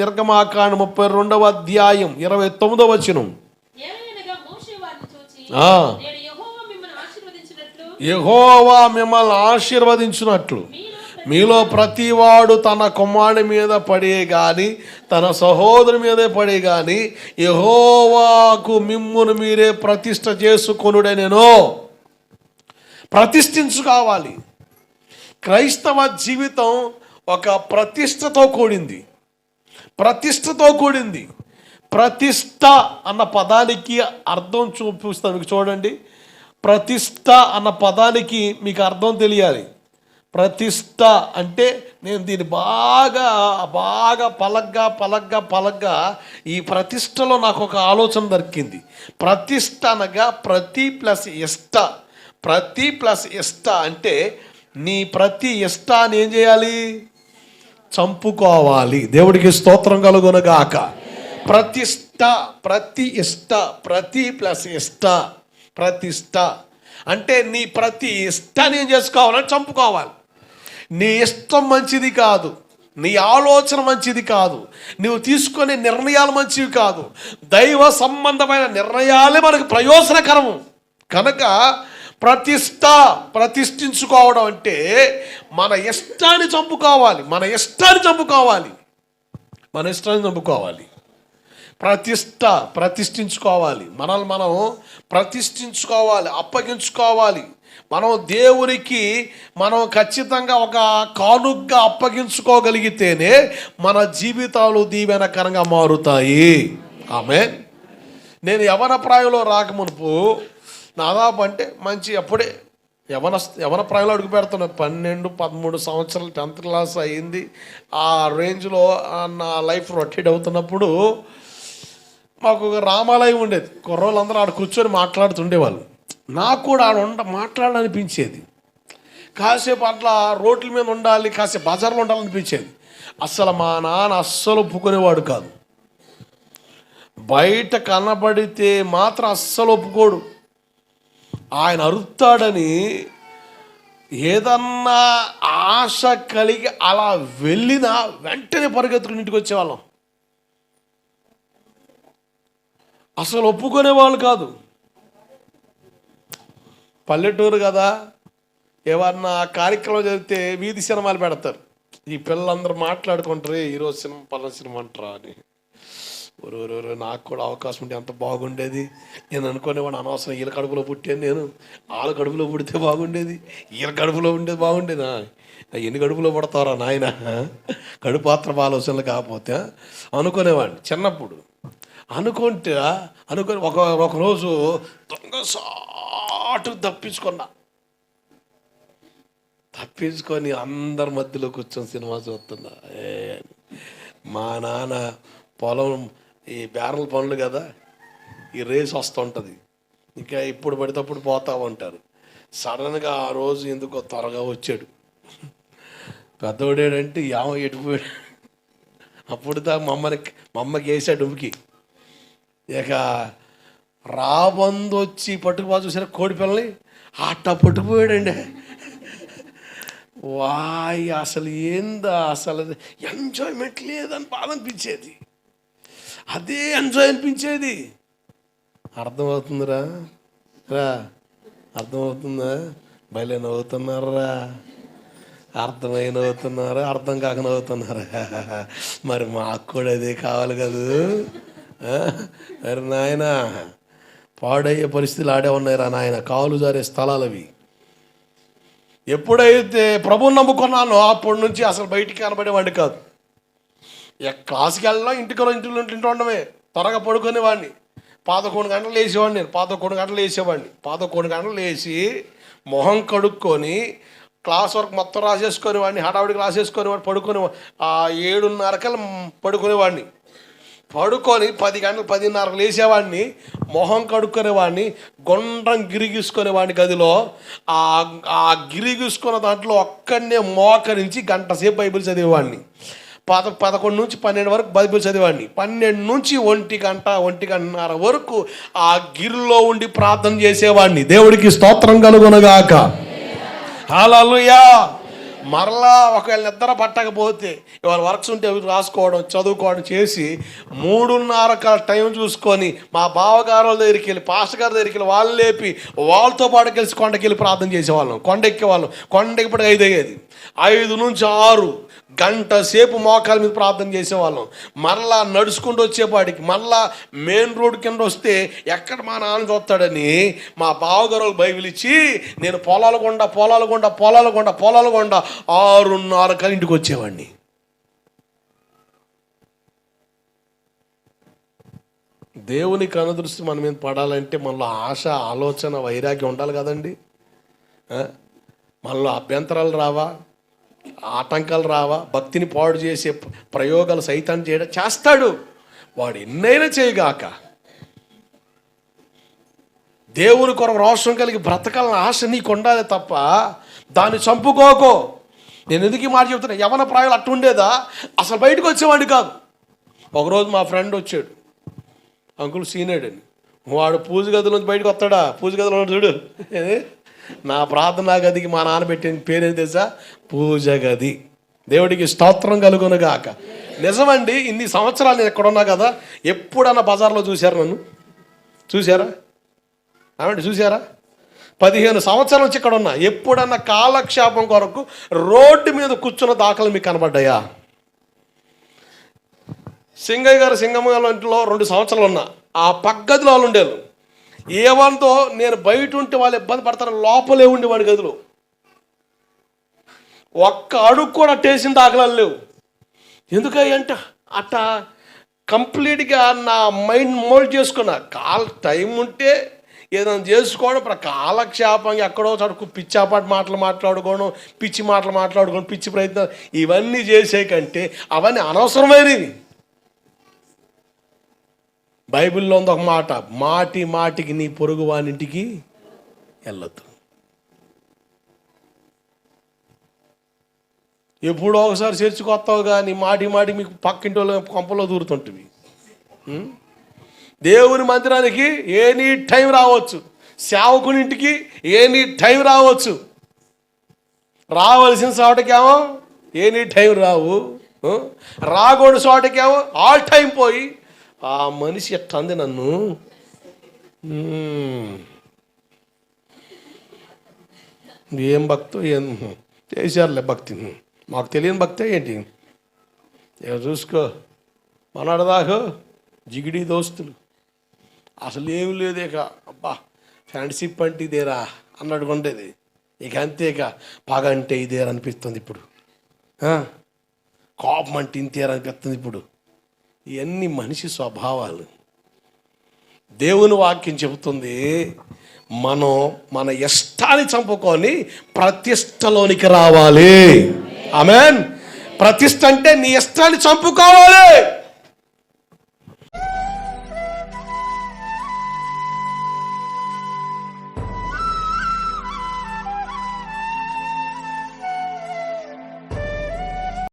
నిర్గమాకాండ ముప్పై రెండవ అధ్యాయం ఇరవై తొమ్మిదవ వచనం. యెహోవా మిమ్మల్ని ఆశీర్వదించినట్లు? మీలో ప్రతివాడు తన కుమారుని మీద పడే గాని తన సహోదరు మీదే పడే గాని యహోవాకు మిమ్మును మీరే ప్రతిష్ట చేసుకొనుడే నేను ప్రతిష్ఠించుకోవాలి క్రైస్తవ జీవితం ఒక ప్రతిష్టతో కూడింది. ప్రతిష్టతో కూడింది. ప్రతిష్ట అన్న పదానికి అర్థం చూపిస్తాను. మీకు చూడండి. ప్రతిష్ట అన్న పదానికి మీకు అర్థం తెలియాలి. ప్రతిష్ట అంటే నేను దీన్ని బాగా బాగా పలగ్గా పలగ్గా పలగ్గా ఈ ప్రతిష్టలో నాకు ఒక ఆలోచన దొరికింది. ప్రతిష్ట అనగా ప్రతి ప్లస్ ఇష్ట. ప్రతి ప్లస్ ఇష్ట అంటే నీ ప్రతి ఇష్టాన్ని ఏం చేయాలి? చంపుకోవాలి. దేవుడికి స్తోత్రం కలుగునగాక. ప్రతిష్ట ప్రతి ఇష్ట ప్రతి ప్లస్ ఇష్ట ప్రతిష్ట. అంటే నీ ప్రతి ఇష్టాన్ని ఏం చేసుకోవాలని చంపుకోవాలి. నీ ఇష్టం మంచిది కాదు. నీ ఆలోచన మంచిది కాదు. నువ్వు తీసుకునే నిర్ణయాలు మంచివి కాదు. దైవ సంబంధమైన నిర్ణయాలే మనకు ప్రయోజనకరము. కనుక ప్రతిష్ట ప్రతిష్ఠించుకోవడం అంటే మన ఇష్టాన్ని చంపుకోవాలి మన ఇష్టాన్ని చంపుకోవాలి మన ఇష్టాన్ని చంపుకోవాలి. ప్రతిష్ట ప్రతిష్ఠించుకోవాలి. మనల్ని మనం ప్రతిష్ఠించుకోవాలి అప్పగించుకోవాలి. మనం దేవునికి మనం ఖచ్చితంగా ఒక కానుగ్గా అప్పగించుకోగలిగితేనే మన జీవితాలు దీవెనకరంగా మారుతాయి. ఆమె నేను యవన ప్రాయంలో రాకమునుపు నాదాపు అంటే మంచి అప్పుడే యవన యవన ప్రాయంలో అడుగు పెడుతున్నా పన్నెండు పదమూడు సంవత్సరాలు టెన్త్ క్లాస్ అయింది. ఆ రేంజ్లో ఆ నా లైఫ్ రొటేట్ అవుతున్నప్పుడు మాకు ఒక రామాలయం ఉండేది. కుర్రోళ్ళందరూ ఆడ కూర్చొని మాట్లాడుతుండేవాళ్ళు. నాకు కూడా ఆడ ఉండ మాట్లాడాలనిపించేది. కాసేపు అట్లా రోడ్ల మీద ఉండాలి కాసేపు బజార్లో ఉండాలనిపించేది. అస్సలు మా నాన్న అస్సలు ఒప్పుకునేవాడు కాదు. బయట కనబడితే మాత్రం అస్సలు ఒప్పుకోడు. ఆయన అరుస్తాడని ఏదన్నా ఆశ కలిగి అలా వెళ్ళినా వెంటనే పరిగెత్తుకుని ఇంటికి వచ్చేవాళ్ళం. అసలు ఒప్పుకునే వాళ్ళు కాదు. పల్లెటూరు కదా ఏమన్నా కార్యక్రమం జరిగితే వీధి సినిమాలు పెడతారు. ఈ పిల్లలందరూ మాట్లాడుకుంటారు ఈరోజు సినిమా పలానా సినిమా అంటారా అని. ఒరు ఒరు, నాకు కూడా అవకాశం ఉంటే ఎంత బాగుండేది. నేను అనుకునేవాడు అనవసరం వీళ్ళ కడుపులో పుట్టాను నేను. వాళ్ళ కడుపులో పుడితే బాగుండేది. వీళ్ళ కడుపులో ఉంటే బాగుండేదా? ఎన్ని కడుపులో పడతారా నాయన? కడుపాత్ర ఆలోచనలు కాకపోతే అనుకునేవాడిని చిన్నప్పుడు. అనుకుంటే అనుకొని ఒక ఒకరోజు దొంగ సాటు తప్పించుకున్నా. తప్పించుకొని అందరి మధ్యలో కూర్చొని సినిమా చూస్తున్నా. ఏ మా నాన్న పొలం ఈ బ్యారల్ పనులు కదా ఈ రేస్ వస్తుంటుంది. ఇంకా ఇప్పుడు పడితేప్పుడు పోతా ఉంటారు సడన్గా ఆ రోజు ఎందుకో త్వరగా వచ్చాడు. పెద్దోడేడంటే యామ ఎటుపోయాడు అప్పుడు దా మా అమ్మని మా అమ్మకి వేసాడు ఉమికి ఇక రాబందు వచ్చి పట్టుకుపో చూసారా కోడి పిల్లని? అట్ట పట్టుకుపోయాడండి. వాయ్ అసలు ఏందా అసలు ఎంజాయ్మెంట్ లేదని బాధ అనిపించేది. అదే ఎంజాయ్ అనిపించేది. అర్థమవుతుందిరా. రా. అర్థమవుతుందా? భలే నవ్వుతున్నారా అర్థమై నవ్వుతున్నారా అర్థం కాక నవ్వుతున్నారా మరి మాకు కూడా అదే కావాలి కదూ? మరి నాయన పాడయ్యే పరిస్థితులు ఆడే ఉన్నాయిరా నాయన. కాలు జారే స్థలాలు అవి ఎప్పుడైతే ప్రభుని నమ్ముకున్నానో అప్పటి నుంచి అసలు బయటికి కనబడేవాడి కాదు. క్లాస్కి వెళ్ళినా ఇంటికి ఇంటిలో ఇంటి ఉండమే త్వరగా పడుకునేవాడిని. పదకొండు గంటలు వేసేవాడిని నేను. పదకొండు గంటలు వేసేవాడిని పదకొండు గంటలు వేసి మొహం కడుక్కొని క్లాస్ వర్క్ మొత్తం రాసేసుకునేవాడిని. హడావిడికి రాసేసుకునేవాడిని పడుకునే ఆ ఏడున్నరకల్ పడుకునేవాడిని. పడుకొని పది గంటలు పదిన్నరకు లేచేవాడిని. మొహం కడుక్కునేవాడిని. గుండ్రం గిరిగీసుకునేవాడిని గదిలో. ఆ ఆ గిరిగీసుకున్న దాంట్లో ఒక్కడనే మోకరించి గంట సేపు బైబిల్ చదివేవాడిని. పద పదకొండు నుంచి పన్నెండు వరకు బైబిల్ చదివేవాడిని. పన్నెండు నుంచి ఒంటి గంట ఒంటి గంటన్నర వరకు ఆ గిరిలో ఉండి ప్రార్థన చేసేవాడిని. దేవుడికి స్తోత్రం కనుగొనగాక హాలలుయా మరలా ఒకవేళ నిద్ర పట్టకపోతే ఇవాళ వర్క్స్ ఉంటే రాసుకోవడం చదువుకోవడం చేసి మూడున్నర కాల టైం చూసుకొని మా బావగారు దగ్గరికి వెళ్ళి పాస్టర్ గారి దగ్గరికి వెళ్ళి వాళ్ళు లేపి వాళ్ళతో పాటు కలిసి కొండకి వెళ్ళి ప్రార్థన చేసేవాళ్ళం. కొండ ఎక్కేవాళ్ళం. కొండ ఎక్కిపడి ఐదు అయ్యేది. ఐదు నుంచి ఆరు. గంట సేపు మోకాల మీద ప్రార్థన చేసేవాళ్ళం. మరలా నడుచుకుంటూ వచ్చేపాటికి మరలా మెయిన్ రోడ్ కింద వస్తే ఎక్కడ మా నాన్న చూస్తాడని మా బావగారు బైబిల్ ఇచ్చి నేను పొలాల గుండా పొలాల గుండా పొలాల గుండా పొలాల గుండా ఆరున్నర కల ఇంటికి వచ్చేవాడిని. దేవుని కనదృష్టి మన మీద పడాలంటే మనలో ఆశ ఆలోచన వైరాగ్యం ఉండాలి కదండి. మనలో అభ్యంతరాలు రావా? ఆటంకాలు రావా భక్తిని పాడు చేసే ప్రయోగాలు సైతం చేయడం చేస్తాడు. వాడు ఎన్నైనా చేయగాక. దేవుని కొరకు రోషం కలిగి బ్రతకాలని ఆశ నీకు ఉండాలి తప్ప దాన్ని చంపుకోకో. నేను ఎందుకు ఈ మాట చెప్తున్నా? యవన ప్రాయాలు అట్టు ఉండేదా? అసలు బయటకు వచ్చేవాడిని కాదు. ఒకరోజు మా ఫ్రెండ్ వచ్చాడు. అంకుల్ సీనియర్ అని వాడు పూజ గదిలో నుంచి బయటకు వస్తాడా? పూజ గదిలో చూడు. నా ప్రార్థనా గదికి మా నాన్న పెట్టిన పేరేం తెలుసా? పూజ గది. దేవుడికి స్తోత్రం కలుగునుగాక నిజమండి ఇన్ని సంవత్సరాలు నేను ఎక్కడున్నా కదా ఎప్పుడన్నా బజార్లో చూశారు నన్ను? చూశారా? ఏమండి చూసారా పదిహేను సంవత్సరాల నుంచి ఇక్కడ ఉన్నా ఎప్పుడన్నా కాలక్షేపం కొరకు రోడ్డు మీద కూర్చున్న దాఖలు మీకు కనబడ్డాయా? సింగయ్య గారు సింగమ్మ గారి ఇంట్లో రెండు సంవత్సరాలు ఉన్నా. ఆ పగ్గదిలో వాళ్ళు ఉండేవాళ్ళు. ఏవంతో నేను బయట ఉంటే వాళ్ళు ఇబ్బంది పడతారు లోపలే ఉండేవాడి గదిలో. ఒక్క అడుగు కూడా టేసిన దాఖలాలు లేవు. ఎందుకంట అట్ట కంప్లీట్గా నా మైండ్ మోల్డ్ చేసుకున్నా. కాల్ టైం ఉంటే ఏదైనా చేసుకోవడం ఇప్పుడు కాలక్షేపంగా ఎక్కడో చడుకు పిచ్చాపాటి మాటలు మాట్లాడుకోవడం పిచ్చి మాటలు మాట్లాడుకోవడం పిచ్చి ప్రయత్నం ఇవన్నీ చేసే కంటే అవన్నీ అనవసరమైనవి. బైబిల్లో ఉంది ఒక మాట మాటి మాటికి నీ పొరుగు వానింటికి వెళ్ళొద్దు. ఎప్పుడో ఒకసారి చేర్చుకొస్తావు కానీ మాటి మాటి మీకు పక్కింటి వాళ్ళ కొంపలో దూరుతుంటుంది దేవుని మందిరానికి ఎనీ టైం రావచ్చు సేవకునింటికి ఎనీ టైం రావచ్చు రావలసిన చోటకేమో ఎనీ టైం రావు రాకూడదు చోటకేమో ఆల్ టైం పోయి ఆ మనిషి ఎట్లంది నన్ను? ఏం భక్తో ఏం? చేశారులే భక్తి. మాకు తెలియని భక్తే ఏంటి? ఇక చూసుకో. మనడదాకో జిగిడి దోస్తులు. అసలు ఏం లేదు ఇక. అబ్బా ఫ్రెండ్షిప్ అంటే ఇదేరా అన్నట్టు ఉండేది ఇక అంతే ఇక. పగ అంటే ఇదేరా అనిపిస్తుంది ఇప్పుడు. కోపం అంటే ఇంతేరా అనిపిస్తుంది ఇప్పుడు. ఇవన్నీ మనిషి స్వభావాలు. దేవుని వాక్యం చెబుతుంది మనం మన ఇష్టాన్ని చంపుకొని ప్రతిష్టలోనికి రావాలి. ఆమెన్. ప్రతిష్ట అంటే నీ ఇష్టాన్ని చంపుకోవాలి.